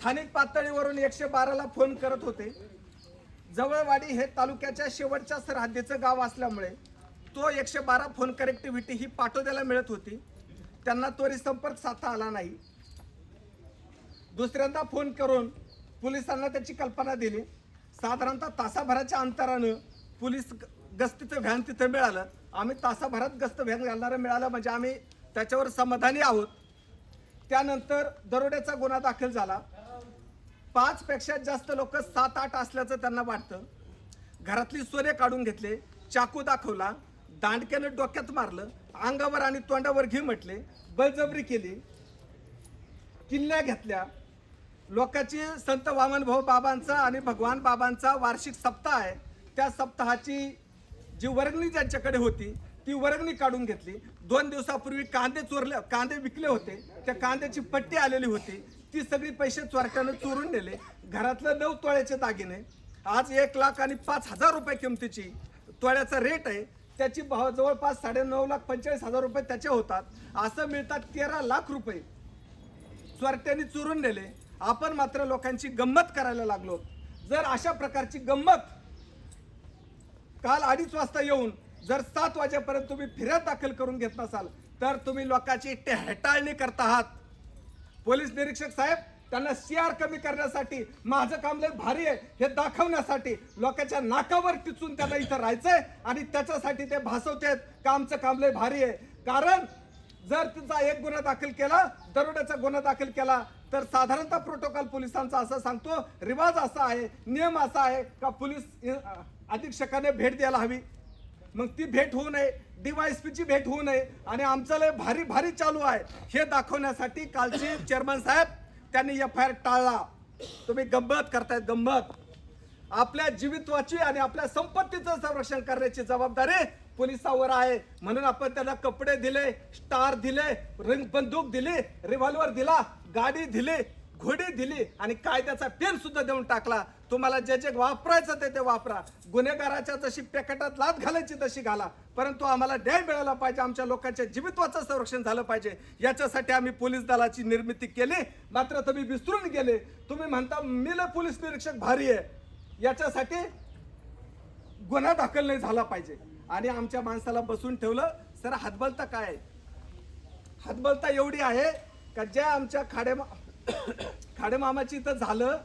स्थानिक पातळीवरून एकशे बाराला फोन करत होते. जवळवाडी हे तालुक्याच्या शेवटच्या सरहद्दीचं गाव असल्यामुळे तो एकशे बारा फोन कनेक्टिव्हिटी ही पाटोद्याला मिळत होती. त्यांना त्वरित संपर्क साधता आला नाही. दुसऱ्यांदा फोन करून पोलिसांना त्याची कल्पना दिली. साधारणतः तासाभराच्या अंतरानं पोलीस ग- गस्तीचं व्हॅन तिथं मिळालं. आम्ही तासाभरात गस्त व्हॅन घालणारं मिळालं म्हणजे आम्ही त्याच्यावर समाधानी आहोत. त्यानंतर दरोड्याचा गुन्हा दाखल झाला. पाच पेक्षा जास्त लोक सात आठ असल्याचं त्यांना वाटतं. घरातली सोने काढून घेतले चाकू दाखवला दांडक्यानं डोक्यात मारलं अंगावर आणि तोंडावर घे म्हटले बळजबरी केली. किल्ल्या घेतल्या. लोकांची संत वामनभाऊ बाबांचा आणि भगवान बाबांचा वार्षिक सप्ताह आहे. त्या सप्ताहाची जी वर्गणी ज्यांच्याकडे होती ती वर्गणी काढून घेतली. दोन दिवसापूर्वी कांदे चोरले कांदे विकले होते. त्या कांद्याची पट्टी आलेली होती. ती सगळी पैसे चोरट्यानं चोरून नेले. घरातलं नऊ तोळ्याचे दागिने आज एक लाख आणि पाच हजार रुपये किमतीची तोळ्याचा रेट आहे. त्याची भाव जवळपास साडे नऊ लाख पंचेचाळीस हजार रुपये त्याचे होतात. असं मिळतात तेरा लाख रुपये. चोरट्याने चोरून नेले. आपण मात्र लोकांची गंमत करायला लागलो. जर अशा प्रकारची गंमत काल अडीच वाजता येऊन जर सात वाजेपर्यंत तुम्ही फिर्याद दाखल करून घेत नसाल तर तुम्ही लोकांची हेटाळणी करत आहात. पोलीस निरीक्षक साहेब त्यांना सीआर कमी करण्यासाठी माझं काम लय भारी आहे हे दाखवण्यासाठी लोकांच्या नाकावर टिचून त्यांना इथं राहायचंय आणि त्याच्यासाठी ते भासवतेत का आमचं काम लय भारी आहे. कारण जर तिचा एक गुन्हा दाखल केला दरोड्याचा गुन्हा दाखल केला तर साधारणतः प्रोटोकॉल पोलिसांचा असं सांगतो रिवाज असा आहे नियम असा आहे का पोलीस अधीक्षकाने भेट द्यायला हवी. मग ती भेट होऊ नये. डीवायएसपीची भेट होऊ नये. आणि आमचं लय भारी भारी चालू आहे. हे दाखवण्यासाठी कालचे चेअरमन साहेब त्यांनी एफ आय आर टाळला. तुम्ही गंमत करतायत गंमत. आपल्या जीवित्वाची आणि आपल्या संपत्तीचं संरक्षण करण्याची जबाबदारी पोलिसावर आहे. म्हणून आपण त्यांना कपडे दिले स्टार दिले रिंग बंदूक दिली रिव्हॉल्वर दिला गाडी दिली घोडे दिली आणि कायद्याचा पेन सुद्धा देऊन टाकला. तुम्हाला जे जे वापरायचं ते ते वापरा. गुन्हेगाराच्या जशी पॅकेटात लात घालायची तशी घाला. परंतु आम्हाला न्याय मिळाला पाहिजे. आमच्या लोकांच्या जीवित्वाचं संरक्षण झालं पाहिजे. याच्यासाठी आम्ही पोलीस दलाची निर्मिती केली. मात्र तुम्ही विसरून गेले. तुम्ही म्हणता मिल पोलीस निरीक्षक भारी आहे. याच्यासाठी गुन्हा दाखल नाही झाला पाहिजे. आणि आमच्या माणसाला बसून ठेवलं सर हातबलता काय आहे? हातबलता एवढी आहे का ज्या आमच्या खाडेमा खाडेमामाची इथं झालं.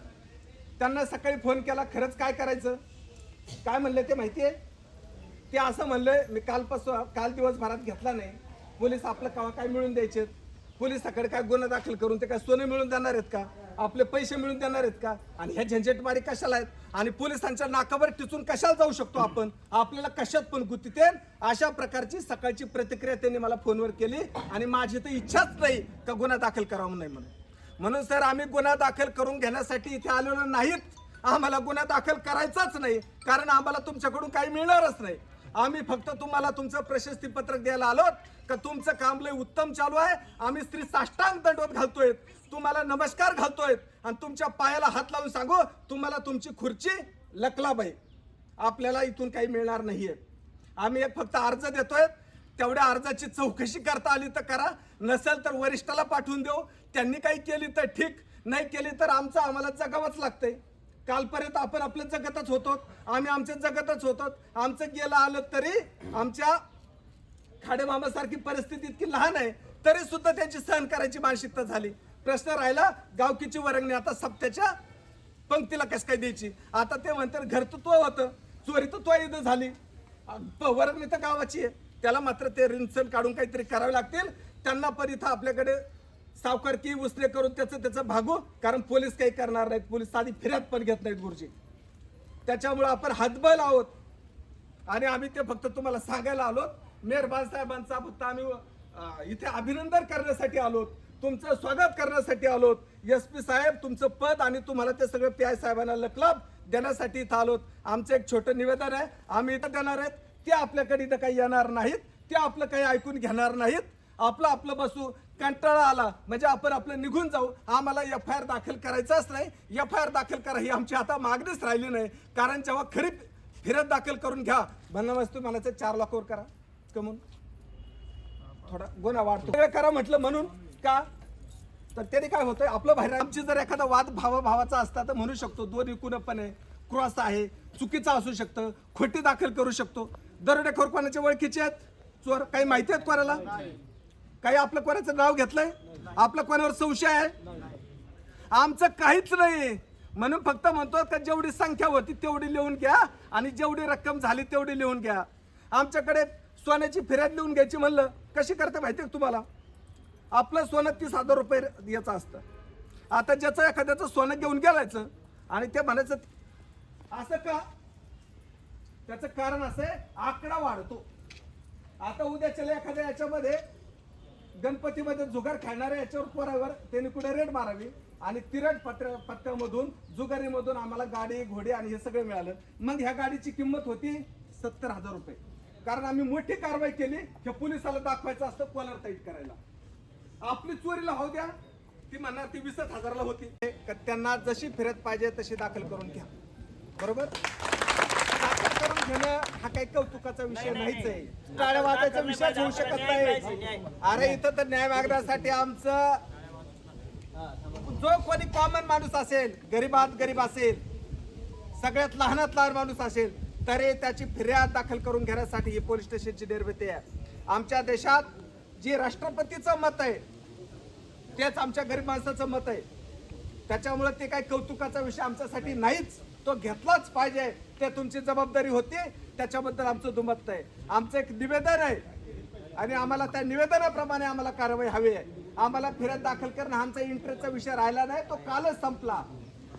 त्यांना सकाळी फोन केला खरंच काय करायचं? काय म्हणलं ते माहितीये? ते असं म्हणलं मी कालपासून काल दिवसभरात घेतला नाही. पोलीस आपलं कावा काय मिळून द्यायचे पोलिसाकडे काय गुन्हा दाखल करून ते काय सोनं मिळून देणार आहेत का? आपले पैसे मिळून देणार आहेत का? आणि ह्या झंझटमारी कशाला आहेत? आणि पोलिसांच्या नाकावर टिचून कशाला जाऊ शकतो आपण? आपल्याला कशात पण गुतीते अशा प्रकारची सकाळची प्रतिक्रिया त्यांनी मला फोनवर केली. आणि माझी तर इच्छाच नाही का गुन्हा दाखल करावा नाही म्हणून. म्हणून सर आम्ही गुन्हा दाखल करून घेण्यासाठी इथे आलेलो नाहीत. आम्हाला गुन्हा दाखल करायचाच नाही कारण आम्हाला तुमच्याकडून काही मिळणारच नाही. आम्ही फक्त तुम्हाला तुमचं प्रशस्तीपत्रक द्यायला आलोत का तुमचं काम लय उत्तम चालू आहे. आम्ही स्त्री साष्टांग दंडवत घालतोय. तुम्हाला नमस्कार घालतोय. आणि तुमच्या पायाला हात लावून सांगू तुम्हाला तुमची खुर्ची लकलाबाई. आपल्याला इथून काही मिळणार नाहीये. आम्ही एक फक्त अर्ज देतोय तेवढ्या अर्जाची चौकशी करता आली तर करा. नसेल तर वरिष्ठाला पाठवून देऊ. त्यांनी काही केली तर ठीक. नाही केली तर आमचं आम्हाला जगावंच लागतंय. कालपर्यंत आपण आपलं जगतच होतो. आम्ही आमचं जगतच होतो. आमचं गेलं आलं तरी आमच्या खाडेमामासारखी परिस्थिती इतकी लहान आहे. तरी सुद्धा त्यांची सहन करायची मानसिकता झाली. प्रश्न राहिला गावकीची वरंगणी आता सप्त्याच्या पंक्तीला कस काय द्यायची? आता ते म्हणतात घरतत्व होतं. चोरी तर तो इथं झाली वरंगणी तर गावाची आहे. त्याला मात्र ते रिन्सन काढून काहीतरी करावे लागतील. त्यांना पण इथं आपल्याकडे सावकारकी उसने करून त्याचं त्याचं भागू. कारण पोलीस काही करणार नाहीत. पोलीस साधी फिर्यात पण घेत नाहीत गुरुजी. त्याच्यामुळे आपण हातबल आहोत. आणि आम्ही ते फक्त तुम्हाला सांगायला आलोत. मेहरबान साहेबांचा फक्त आम्ही इथे अभिनंदन करण्यासाठी आलोत. तुमचं स्वागत करण्यासाठी आलोत. एस पी साहेब तुमचं पद आणि तुम्हाला ते सगळं पी आय साहेबांना लकलब देण्यासाठी इथं आलोत. आमचं एक छोटं निवेदन आहे. आम्ही इथं देणार आहेत. ते आपल्याकडे इथं काही येणार नाहीत ते आपलं काही ऐकून घेणार नाहीत. आपलं आपलं बसू कंटाळा आला म्हणजे आपण आपलं निघून जाऊ. आम्हाला एफ आय आर दाखल करायचाच नाही. एफ आय आर दाखल करा ही आमची आता मागणीच राहिली नाही. कारण जेव्हा खरी फिरत दाखल करून घ्या. म्हणणं वस्तू म्हणायचं चार लाखावर करा. कमून. थोडा गुन्हा वाढतो. करा म्हटलं म्हणून. का? तर त्याने काय होतंय? आपलं बाहेर आमची जर एखादा वाद भावा भावाचा असता तर म्हणू शकतो दोन इकून पण आहे क्रॉस आहे चुकीचा असू शकतं खोटी दाखल करू शकतो. दरोडेखोर कोणाच्या ओळखीचे आहेत? चोर काही माहिती आहेत कोणाला? काही आपलं कोणाचं नाव घेतलंय? आपलं कोणावर संशय आहे? आमचं काहीच नाही. म्हणून फक्त म्हणतो का जेवढी संख्या होती तेवढी लिहून घ्या आणि जेवढी रक्कम झाली तेवढी लिहून घ्या. आमच्याकडे सोन्याची फिर्याद लिहून घ्यायची म्हणलं कशी करते माहिती आहे तुम्हाला? आपलं सोनं तीस हजार रुपये याचं असतं. आता ज्याचं एखाद्याचं सोनं घेऊन गेलायचं आणि ते म्हणायचं असं का? त्याचं कारण असं आहे आकडा वाढतो. आता उद्या चला एखाद्या याच्यामध्ये गणपतीमध्ये जुगार खेळणाऱ्या याच्यावर पोरावर त्यांनी कुठे रेड मारावी आणि तिरट पत्र पत्त्यामधून जुगारीमधून आम्हाला गाडी घोडे आणि हे सगळं मिळालं. मग ह्या गाडीची किंमत होती सत्तर हजार रुपये. कारण आम्ही मोठी कारवाई केली हे पोलिसाला दाखवायचं असतं कॉलर टाईट करायला. आपली चोरीला हो द्या ती म्हणणार ती वीसच हजारला होती. का त्यांना जशी फिरत पाहिजे तशी दाखल करून घ्या. बरोबर? घेणं हा काही कौतुकाचा विषय नाहीच आहे. टाळ्या वाजायचा विषयच होऊ शकत नाही. अरे इथं तर न्याय मागण्यासाठी आमचं जो कोणी कॉमन माणूस असेल गरीबात गरीब असेल सगळ्यात लहानात लहान माणूस असेल तरी त्याची फिर्याद दाखल करून घेण्यासाठी ही पोलीस स्टेशनची निर्मिती आहे. आमच्या देशात जी राष्ट्रपतीचं मत आहे तेच आमच्या गरीब माणसाचं मत आहे. त्याच्यामुळे ते काही कौतुकाचा विषय आमच्यासाठी नाहीच. तो घेतलाच पाहिजे. ते तुमची जबाबदारी होती. त्याच्याबद्दल आमचं दुमत आहे आमचं एक निवेदन आहे. आणि आम्हाला त्या निवेदनाप्रमाणे आम्हाला कारवाई हवी आहे. आम्हाला फिरत दाखल करणं आमचा इंटरेस्टचा विषय राहिला नाही. तो कालच संपला.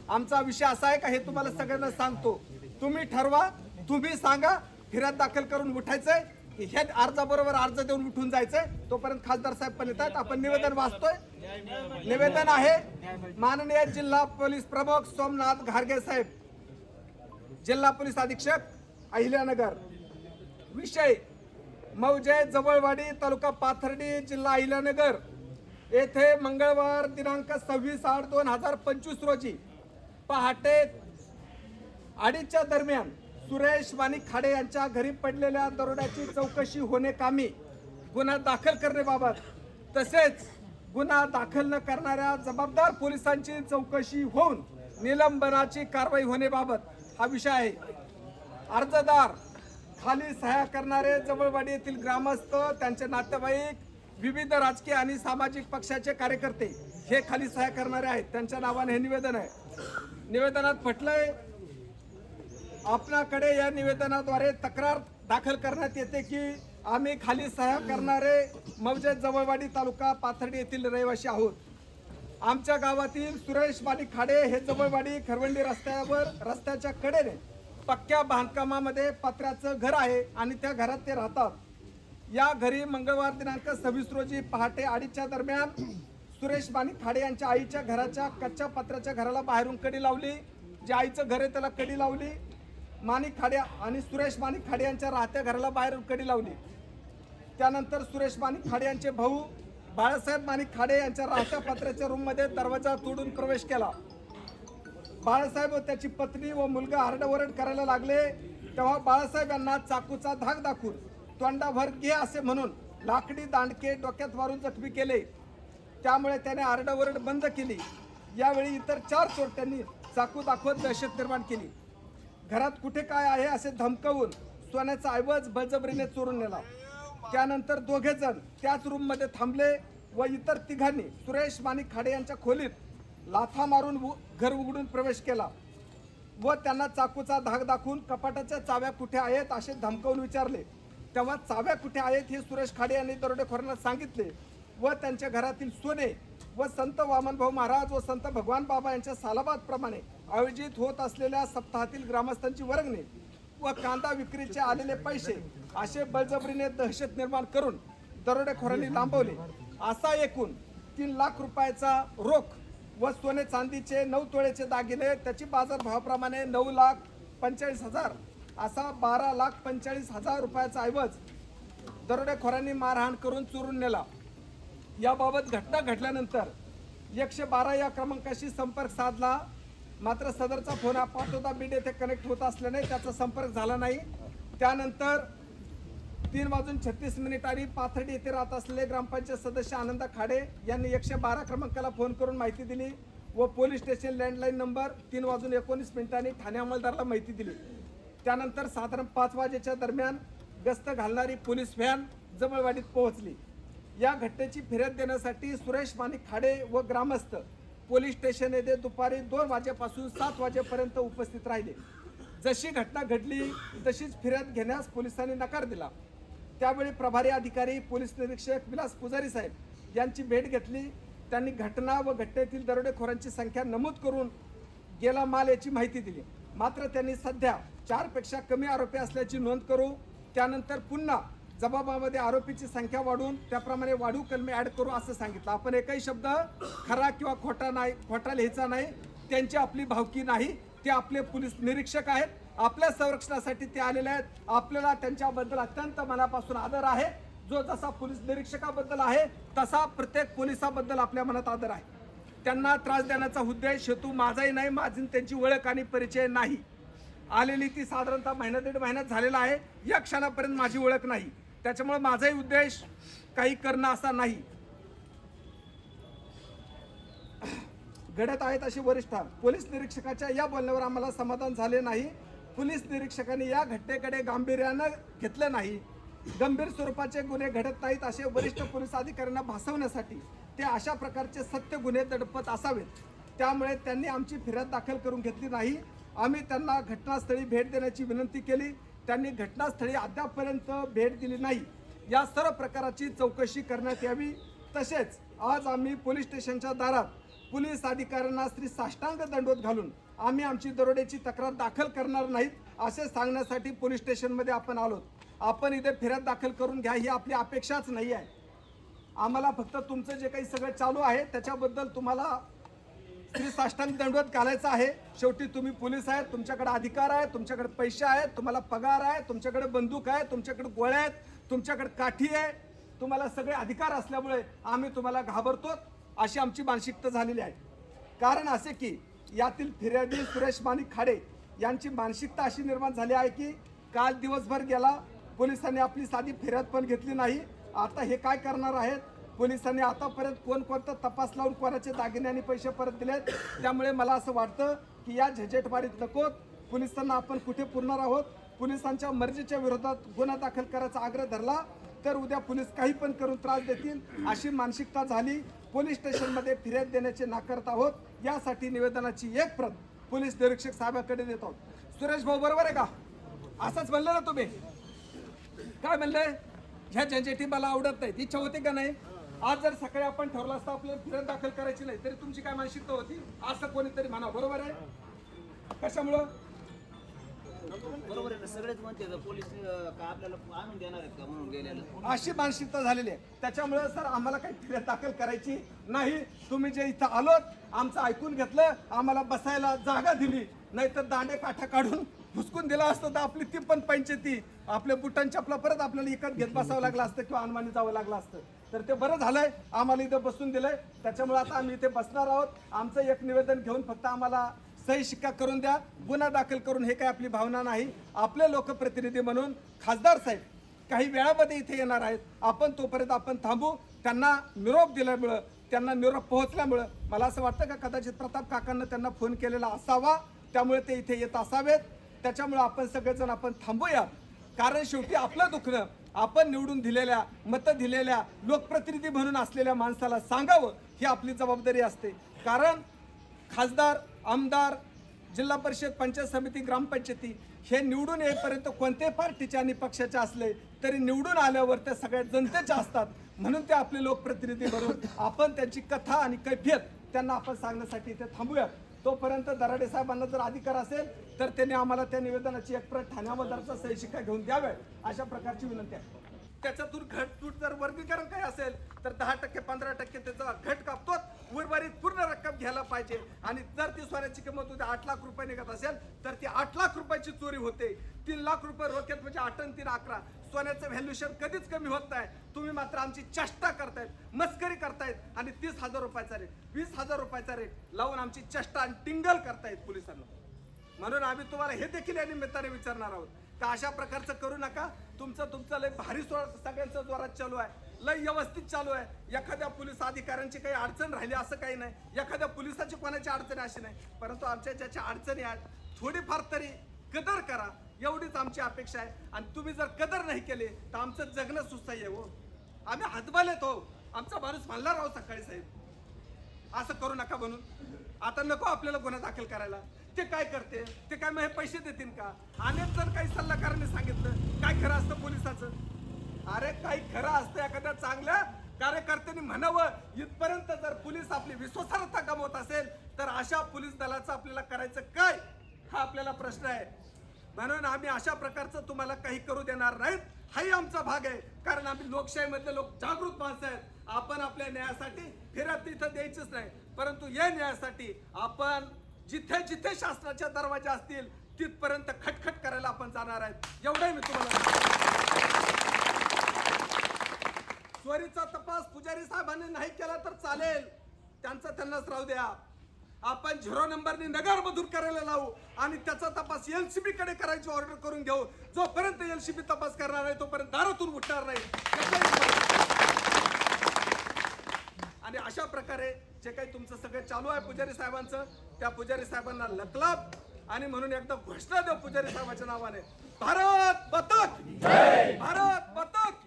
आमचा विषय असा आहे का हे तुम्हाला सगळ्यांना सांगतो. तुम्ही ठरवा तुम्ही सांगा. फिर्यात दाखल करून उठायचंय. हे अर्जाबरोबर अर्ज देऊन उठून जायचंय. तोपर्यंत खासदार साहेब पण येतात. आपण निवेदन वाचतोय. निवेदन आहे माननीय जिल्हा पोलीस प्रमुख सोमनाथ घारगे साहेब. जिल्हा पोलीस अधीक्षक अहिल्यानगर विषय मौजे जवळवाडी तालुका पाथर्डी जिल्हा अहिल्यानगर येथे मंगळवार दिनांक सव्वीस आठ दोन हजार पंचवीस रोजी पहाटे अडीचच्या दरम्यान सुरेश वाणी खाडे यांच्या घरी पडलेल्या दरोड्याची चौकशी होणे कामी गुन्हा दाखल करण्याबाबत तसेच गुन्हा दाखल न करणाऱ्या जबाबदार पोलिसांची चौकशी होऊन निलंबनाची कारवाई होण्याबाबत हा विषय आहे. अर्जदार खाली सहाय्य करणारे जवळवाडी येथील ग्रामस्थ त्यांचे नातेवाईक विविध राजकीय आणि सामाजिक पक्षाचे कार्यकर्ते हे खाली सहाय्य करणारे आहेत. त्यांच्या नावाने हे निवेदन आहे. निवेदनात म्हटलंय आपणाकडे या निवेदनाद्वारे तक्रार दाखल करण्यात येते की आम्ही खाली सहाय्य करणारे मौजे जवळवाडी तालुका पाथर्डी येथील रहिवासी आहोत. आमच्या गावातील सुरेश मालिक खाडे हे जवळवाडी खरवंडी रस्त्यावर रस्त्याच्या कडेने पक्क्या बांधकामामध्ये पत्र्याचं घर आहे आणि त्या घरात ते राहतात. या घरी मंगळवार दिनांक सव्वीस रोजी पहाटे अडीचच्या दरम्यान सुरेश माणिक खाडे यांच्या आईच्या घराच्या कच्च्या पत्र्याच्या घराला बाहेरून कडी लावली. जे आईचं घर आहे त्याला कडी लावली. माणिक खाडे आणि सुरेश माणिक खाडे यांच्या राहत्या घराला बाहेरून कडी लावली. त्यानंतर सुरेश माणिक खाडे यांचे भाऊ बाळासाहेब माणिक खाडे यांच्या राहत्या पत्र्याच्या रूममध्ये दरवाजा तोडून प्रवेश केला. बाळासाहेब व त्याची पत्नी व मुलगा आरडाओरड करायला लागले. तेव्हा बाळासाहेब यांना चाकूचा धाक दाखवून तोंडाभर घे असे म्हणून लाकडी दांडके डोक्यात मारून जखमी केले. त्यामुळे त्याने आरडाओरड बंद केली. यावेळी इतर चार चोरट्यांनी चाकू दाखवत दहशत निर्माण केली. घरात कुठे काय आहे असे धमकवून सोन्याचा ऐवज बळजबरीने चोरून नेला. त्यानंतर दोघे जण त्याच रूममध्ये थांबले व इतर तिघांनी सुरेश माणिक खाडे यांच्या खोलीत लाथा मारून घर उघडून प्रवेश केला. व त्यांना चाकूचा धाक दाखवून कपाटाच्या चाव्या कुठे आहेत असे धमकावून विचारले. तेव्हा चाव्या कुठे आहेत हे सुरेश खाडे यांनी दरोडेखोरांना सांगितले व त्यांच्या घरातील सोने व संत वामनभाऊ महाराज व संत भगवान बाबा यांच्या सालाबादप्रमाणे आयोजित होत असलेल्या सप्ताहातील ग्रामस्थांची वर्गणी व कांदा विक्रीचे आलेले पैसे असे बळजबरीने दहशत निर्माण करून दरोडेखोरांनी लांबवले. असा एकूण तीन लाख रुपयाचा रोख व सोने चांदीचे नऊ तोळेचे दागिने त्याची बाजारभावाप्रमाणे नऊ लाख पंचेचाळीस हजार असा बारा लाख पंचेचाळीस हजार रुपयाचा ऐवज दरोडेखोरांनी मारहाण करून चोरून नेला. याबाबत घटना घडल्यानंतर एकशे बारा या क्रमांकाशी संपर्क साधला. मात्र सदरचा फोन हा पाटोदा बीड येथे कनेक्ट होत असल्याने त्याचा संपर्क झाला नाही. त्यानंतर तीन वाजून छत्तीस मिनिटांनी पाथर्डी येथे राहत असलेले ग्रामपंचायत सदस्य आनंदा खाडे यांनी एकशे बारा क्रमांकाला फोन करून माहिती दिली व पोलीस स्टेशन लँडलाईन नंबर तीन वाजून एकोणीस मिनिटांनी ठाणे अंमलदाराला माहिती दिली. त्यानंतर साधारण पाच वाजेच्या दरम्यान गस्त घालणारी पोलीस व्हॅन जवळवाडीत पोहोचली. या घटनेची फिर्याद देण्यासाठी सुरेश माणिक खाडे व ग्रामस्थ पोलीस स्टेशन येथे दुपारी दोन वाजेपासून सात वाजेपर्यंत उपस्थित राहिले. जशी घटना घडली तशीच फिर्याद घेण्यास पोलिसांनी नकार दिला. त्यावेळी प्रभारी अधिकारी पोलीस निरीक्षक विलास पुजारी साहेब यांची भेट घेतली. त्यांनी घटना व घटनेतील दरोडेखोरांची संख्या नमूद करून गेला माल याची माहिती दिली. मात्र त्यांनी सध्या चारपेक्षा कमी आरोपी असल्याची नोंद करू त्यानंतर पुन्हा जबाबामध्ये आरोपीची संख्या वाढवून त्याप्रमाणे वाढीव कलमे ऍड करू असं सांगितलं. आपण एकही शब्द खरा किंवा खोटा नाही खोटा लिहायचा नाही. त्यांची आपली भावकी नाही. ते आपले पोलीस निरीक्षक आहेत. आपल्या संरक्षणासाठी ते आलेले आहेत. आपल्याला त्यांच्याबद्दल अत्यंत मनापासून आदर आहे. जो जसा पोलीस निरीक्षकाबद्दल आहे तसा प्रत्येक पोलिसाबद्दल आपल्या मनात आदर आहे. त्यांना त्रास देण्याचा उद्देश हेतू माझाही नाही. माझी त्यांची ओळख आणि परिचय नाही. आलेली ती साधारणतः महिना दीड महिन्यात झालेला आहे. या क्षणापर्यंत माझी ओळख नाही. त्याच्यामुळे माझाही उद्देश काही करणं असा नाही. घडत आहेत अशी वरिष्ठ पोलीस निरीक्षकाच्या या बोलण्यावर आम्हाला समाधान झाले नाही. पोलीस निरीक्षकांनी या घटनेकडे गांभीर्यानं घेतलं नाही. गंभीर स्वरूपाचे गुन्हे घडत नाहीत असे वरिष्ठ पोलीस अधिकाऱ्यांना भासवण्यासाठी ते अशा प्रकारचे सत्य गुन्हे दडपत असावेत. त्यामुळे त्यांनी आमची फिर्याद दाखल करून घेतली नाही. आम्ही त्यांना घटनास्थळी भेट देण्याची विनंती केली. त्यांनी घटनास्थळी अद्यापपर्यंत भेट दिली नाही. या सर्व प्रकाराची चौकशी करण्यात यावी. तसेच आज आम्ही पोलीस स्टेशनच्या दारात पोलीस अधिकाऱ्यांना श्री साष्टांग दंडोत घालून आम्ही आमची दरोड्याची तक्रार दाखल करणार नाहीत असे सांगण्यासाठी पोलीस स्टेशनमध्ये आपण आलो. आपण इथे फिर्याद दाखल करून घ्या ही आपली अपेक्षाच नाही आहे. आम्हाला फक्त तुमचं जे काही सगळं चालू आहे त्याच्याबद्दल तुम्हाला श्री साष्टांग दंडवत घालायचं आहे. शेवटी तुम्ही पोलीस आहेत तुमच्याकडे अधिकार आहे तुमच्याकडे पैसे आहेत तुम्हाला पगार आहे तुमच्याकडे बंदूक आहे तुमच्याकडे गोळ्या आहेत तुमच्याकडे काठी आहे. तुम्हाला सगळे अधिकार असल्यामुळे आम्ही तुम्हाला घाबरतो. अशी आमची मानसिकता झालेली आहे. कारण असे की यातील फिर्यादी सुरेश माणिक खाडे यांची मानसिकता अशी निर्माण झाली आहे की काल दिवसभर गेला. पोलिसांनी आपली साधी फिर्याद पण घेतली नाही. आता हे काय करणार आहेत? पोलिसांनी आतापर्यंत कोण कोणता तपास लावून कोणाचे दागिने आणि पैसे परत दिलेत त्यामुळे मला असं वाटतं की या झंझटमारीत नकोत पोलिसांना आपण कुठे पुरणार आहोत? पोलिसांच्या मर्जीच्या विरोधात गुन्हा दाखल करायचा आग्रह धरला तर उद्या पोलीस काही पण करून त्रास देतील अशी मानसिकता झाली. पोलीस स्टेशनमध्ये फिर्याद देण्याचे नाकारत आहोत. यासाठी निवेदनाची एक प्रत पोलीस निरीक्षक साहेबांकडे देत आहोत. सुरेश भाऊ बरोबर आहे का? असंच म्हणलं ना तुम्ही. काय म्हणलंय? ह्या झंझेटी मला आवडत नाहीत. इच्छा होती का नाही? आज जर सकाळी आपण ठरलं असतं आपल्याला फिरत दाखल करायची नाही तरी तुमची काय मानसिकता होती? असं कोणीतरी म्हणा बरोबर आहे? कशामुळं? बरोबर आहे ना सगळेच म्हणते तर पोलीस अं, का आपल्याला आणून देणार आहेत का म्हणून गेलेलं? अशी मानसिकता झालेली आहे. त्याच्यामुळे सर आम्हाला काही फिर्याद दाखल करायची नाही. तुम्ही जे इथं आलोत आमचं ऐकून घेतलं आम्हाला बसायला जागा दिली. नाहीतर दांडे काठा काढून फुसकून दिला असतं तर आपली ती पण पंचायती आपल्या बुटांच्या आपला परत आपल्याला इकत घेत बसावं लागलं असतं किंवा अनुमानी जावं लागलं असतं. तर ते बरं झालंय आम्हाला इथं बसून दिलंय. त्याच्यामुळे आता आम्ही इथे बसणार आहोत. आमचं एक निवेदन घेऊन फक्त आम्हाला सही शिक्का करून द्या गुन्हा दाखल करून हे काय आपली भावना नाही. आपले लोकप्रतिनिधी म्हणून खासदार साहेब काही वेळामध्ये इथे येणार आहेत. आपण तोपर्यंत आपण थांबू. त्यांना निरोप दिल्यामुळं त्यांना निरोप पोहोचल्यामुळं मला असं वाटतं का कदाचित प्रताप काकांना त्यांना फोन केलेला असावा. त्यामुळे ते इथे येत असावेत. त्याच्यामुळं आपण सगळेजण आपण थांबूया. कारण शेवटी आपलं दुखणं आपण निवडून दिलेल्या मतं दिलेल्या लोकप्रतिनिधी म्हणून असलेल्या माणसाला सांगावं ही आपली जबाबदारी असते. कारण खासदार आमदार जिल्हा परिषद पंचायत समिती ग्रामपंचायती हे निवडून येईपर्यंत कोणत्याही पार्टीचे आणि पक्षाचे असले तरी निवडून आल्यावर त्या सगळ्या जनतेच्या असतात. म्हणून ते आपले लोकप्रतिनिधी म्हणून आपण त्यांची कथा आणि कैफियत त्यांना आपण सांगण्यासाठी इथे थांबूयात तोपर्यंत दराडे साहेबांना जर अधिकार असेल तर त्यांनी आम्हाला त्या निवेदनाची एक प्रत ठाणे आमदारचा सही शिक्का घेऊन द्यावे अशा प्रकारची विनंती आहे. त्याच्यातून घट तूट जर वर्गीकरण काय असेल तर दहा टक्के पंधरा टक्के त्याचा घट कापतो उर्वरित पूर्ण रक्कम घ्यायला पाहिजे. आणि जर ती सोन्याची किंमत उद्या आठ लाख रुपये निघत असेल तर ती आठ लाख रुपयाची चोरी होते. तीन लाख रुपये रोख्यात म्हणजे आठ आणि तीन अकरा. सोन्याचं व्हॅल्युएशन कधीच कमी होत नाही. तुम्ही मात्र आमची चेष्टा करतायत मस्करी करतायत आणि तीस हजार रुपयाचा रेट वीस हजार रुपयाचा रेट लावून आमची चेष्टा आणि टिंगल करतायत पोलिसांना. म्हणून आम्ही तुम्हाला हे देखील या निमित्ताने विचारणार आहोत. का अशा प्रकारचं करू नका. तुमचं तुमचं लय भारी स्वर सगळ्यांचं जोरात चालू आहे. लय व्यवस्थित चालू आहे. एखाद्या पोलीस अधिकाऱ्यांची काही अडचण राहिली असं काही नाही. एखाद्या पोलिसाची कोणाची अडचण अशी नाही. परंतु आमच्या ज्याच्या अडचणी आहेत थोडीफार तरी कदर करा. एवढीच आमची अपेक्षा आहे. आणि तुम्ही जर कदर नाही केली तर आमचं जगणं सुस्ताही आहे हो. आम्ही हातबालेत हो. आमचा माणूस म्हणला राहू सकाळी साहेब. असं करू नका म्हणून. आता नको आपल्याला गुन्हा दाखल करायला. ते काय करते? ते काय मग हे पैसे देतील का? अनेक जण काही सल्लागारांनी सांगितलं. काय खरं असतं पोलिसाचं? अरे काही खरं असतं एखाद्या चांगल्या कार्यकर्त्यांनी म्हणावं. इथपर्यंत जर पोलीस आपली विश्वासार्हता गमवत असेल तर अशा पोलीस दलाचं आपल्याला करायचं काय? हा आपल्याला प्रश्न आहे. म्हणून आम्ही अशा प्रकारचं तुम्हाला काही करू देणार नाहीत. हाही आमचा भाग आहे. कारण आम्ही लोकशाहीमधले लोक जागृत माणसं आहेत. आपण आपल्या न्यायासाठी फिरत तिथं द्यायचंच नाही. परंतु या न्यायासाठी आपण जिथे जिथे शासनाच्या दरवाजे असतील तिथपर्यंत खटखट करायला आपण जाणार आहेत. एवढंही मी तुम्हाला चोरीचा तपास पुजारी साहेबांनी नाही केला तर चालेल. त्यांचा त्यांनाच राहू द्या. आपण झिरो नंबरने नगर मधून करायला लावू आणि त्याचा तपास एलसीबी कडे करायची ऑर्डर करून घेऊ. जोपर्यंत एलसीबी तपास करणार आहे तोपर्यंत दारातून उठणार नाही. आणि अशा प्रकारे जे काही तुमचं सगळं चालू आहे पुजारी साहेबांचं त्या पुजारी साहेबांना लकलाप आणि म्हणून एकदा घोषणा देऊ पुजारी साहेबांच्या नावाने भारत बतक भारत बतक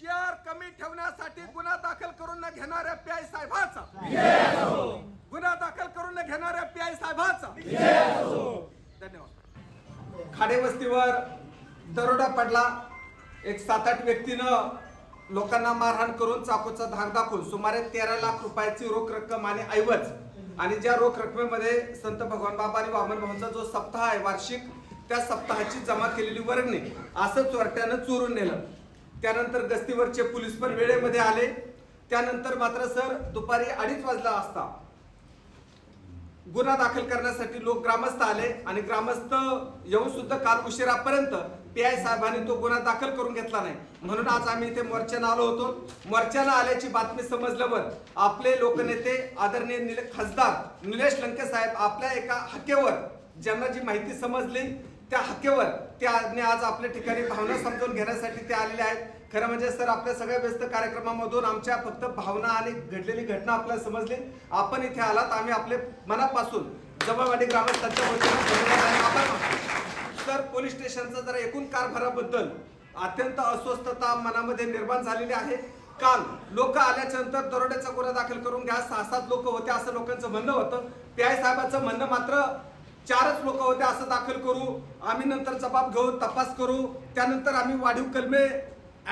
शेअर कमी ठेवण्यासाठी गुन्हा दाखल करून न घेणाऱ्या पीआय साहेबाचा. गुन्हा दाखल करून न घेणाऱ्या पीआय साहेबाचा. धन्यवाद. खाडे वस्तीवर दरोडा पडला. एक सात आठ व्यक्तीनं लोकांना मारहाण करून चाकूचा धाक दाखवून सुमारे तेरा लाख रुपयाची रोख रक्कम आणि ऐवज आणि ज्या रोख रकमेमध्ये संत भगवान बाबा आणि वामन भाऊंचा जो सप्ताह आहे वार्षिक त्या सप्ताहाची जमा केलेली वर्गणी असं चोरट्यानं चोरून नेलं. त्यानंतर गस्तीवरचे पोलीस पण वेळेमध्ये आले. त्यानंतर मात्र सर दुपारी अडीच वाजला असता. गुन्हा दाखल करण्यासाठी लोक ग्रामस्थ आले आणि ग्रामस्थ येऊन सुद्धा काल उशिरापर्यंत पी आय साहेबांनी तो गुन्हा दाखल करून घेतला नाही. म्हणून आज आम्ही इथे मोर्चानं आलो होतो. मोर्चानं आल्याची बातमी समजल्यावर आपले लोकनेते आदरणीय निले खासदार निलेश लंके साहेब आपल्या एका हक्केवर ज्यांना जी माहिती समजली त्या हक्केवर त्या आज आपल्या ठिकाणी भावना समजून घेण्यासाठी ते आलेले आहेत. खरं म्हणजे सर आपल्या सगळ्या व्यस्त कार्यक्रमामधून आमच्या फक्त भावना आणि घडलेली घटना आपल्याला समजली. आपण इथे आलात आम्ही आपले मनापासून जवळवाडी ग्रामस्थांच्या वतीनं तर सर पोलीस स्टेशनचा जरा एकूण कारभाराबद्दल अत्यंत अस्वस्थता मनामध्ये निर्माण झालेली आहे. काल लोक आल्याच्यानंतर दरोड्याचा गुन्हा दाखल करून घ्या. सहा सात लोक होते असं लोकांचं म्हणणं होतं. त्या आय साहेबांचं म्हणणं मात्र चारच लोक होते असं दाखल करू. आम्ही नंतर जबाब घेऊ तपास करू. त्यानंतर आम्ही वाढीव कलमे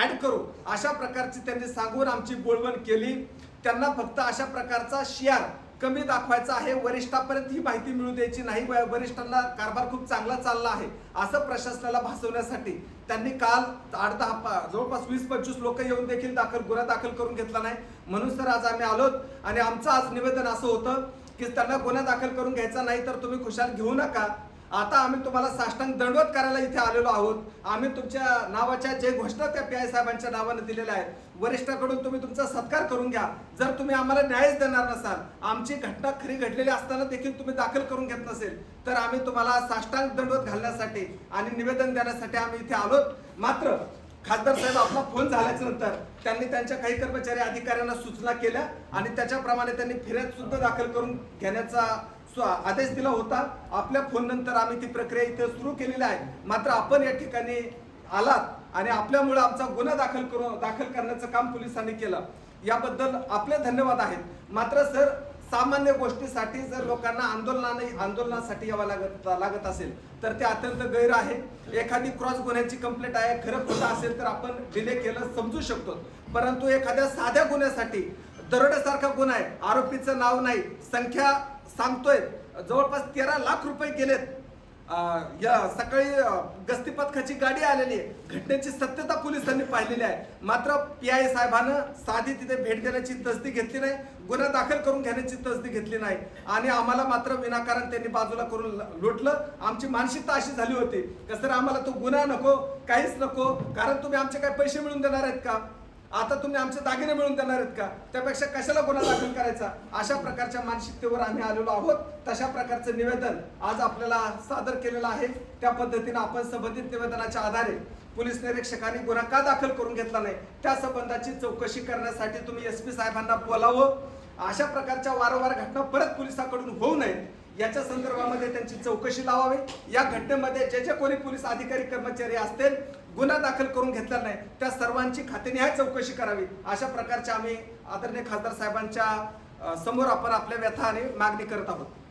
ऍड करू. अशा प्रकारची त्यांनी सांगून आमची बोलवण केली. त्यांना फक्त अशा प्रकारचा शेअर कमी दाखवायचा आहे. वरिष्ठापर्यंत ही माहिती मिळू द्यायची नाही. व- वरिष्ठांना कारभार खूप चांगला चालला आहे. असं प्रशासनाला भासवण्यासाठी त्यांनी काल आठ दहा पा- जवळपास वीस पंचवीस लोक येऊन देखील दाखल गुन्हा दाखल करून घेतला नाही. म्हणून सर आज आम्ही आलोत. आणि आमचं आज निवेदन असं होतं की त्यांना गुन्हा दाखल करून घ्यायचा नाही तर तुम्ही खुशाल घेऊ नका. आता आम्ही तुम्हाला साष्टांग दंडवत करायला इथे आलेलो आहोत. आम्ही तुमच्या नावाच्या जे घोषणा त्या पी आय साहेबांच्या नावानं दिलेल्या आहेत. वरिष्ठाकडून तुम्ही तुमचा सत्कार करून घ्या. जर तुम्ही आम्हाला न्यायच देणार नसाल आमची घटना खरी घडलेली असताना देखील तुम्ही दाखल करून घेत नसेल तर आम्ही तुम्हाला साष्टांग दंडवत घालण्यासाठी आणि निवेदन देण्यासाठी आम्ही इथे आलोत. मात्र खासदार साहेब आपला फोन झाल्याच्यानंतर त्यांनी त्यांच्या काही कर्मचारी अधिकाऱ्यांना सूचना केल्या आणि त्याच्याप्रमाणे त्यांनी फिर्याद सुद्धा दाखल करून घेण्याचा आदेश दिला होता. आपल्या फोन नंतर आम्ही ती प्रक्रिया इथे सुरू केलेली आहे. मात्र आपण या ठिकाणी आलात आणि आपल्यामुळे आमचा गुन्हा दाखल करू दाखल करण्याचं काम पोलिसांनी केलं. याबद्दल आपले धन्यवाद आहेत. मात्र सर सामान्य गोष्टीसाठी जर लोकांना आंदोलनाने आंदोलनासाठी यावं लागत लागत असेल तर ते अत्यंत गैर आहे. एखादी क्रॉस गुन्ह्याची कंप्लेंट आहे खरं खोटं असेल तर आपण डिले केलं समजू शकतो. परंतु एखाद्या साध्या गुन्ह्यासाठी दरोड्यासारखा गुन्हा आहे आरोपीचं नाव नाही संख्या सांगतोय जवळपास तेरा लाख रुपये गेलेत. या सकाळी अं, गस्ती पथकाची गाडी आलेली आहे. घटनेची सत्यता पोलिसांनी पाहिलेली आहे. मात्र पी आय साहेबानं साधी तिथे भेट देण्याची तसदी घेतली नाही गुन्हा दाखल करून घेण्याची तसदी घेतली नाही. आणि आम्हाला मात्र विनाकारण त्यांनी बाजूला करून लुटलं. आमची मानसिकता अशी झाली होती. का सर आम्हाला तो गुन्हा नको काहीच नको कारण तुम्ही आमचे काही पैसे मिळून देणार आहेत का? आता तुम्ही आमचे दागिने मिळवून देणार आहेत का? त्यापेक्षा कशाला गुन्हा दाखल करायचा? अशा प्रकारच्या मानसिकतेवर आम्ही आलेलो आहोत. तशा प्रकारचं निवेदन आज आपल्याला सादर केलेलं आहे. त्या पद्धतीनं आपण संबंधित निवेदनाच्या आधारे पोलीस निरीक्षकांनी गुन्हा का दाखल करून घेतला नाही? त्या संबंधाची चौकशी करण्यासाठी तुम्ही एस पी साहेबांना बोलावं. अशा प्रकारच्या वारंवार घटना परत पोलिसांकडून होऊ नयेत. याच्या संदर्भामध्ये त्यांची चौकशी लावावी. या घटनेमध्ये जे जे कोणी पोलीस अधिकारी कर्मचारी असतील गुन्हा दाखल करून घेतला नाही. त्या सर्वांची खातेनिहाय चौकशी करावी. अशा प्रकारच्या आम्ही आदरणीय खासदार साहेबांच्या समोर आपण आपल्या व्यथा आणि मागणी करत आहोत.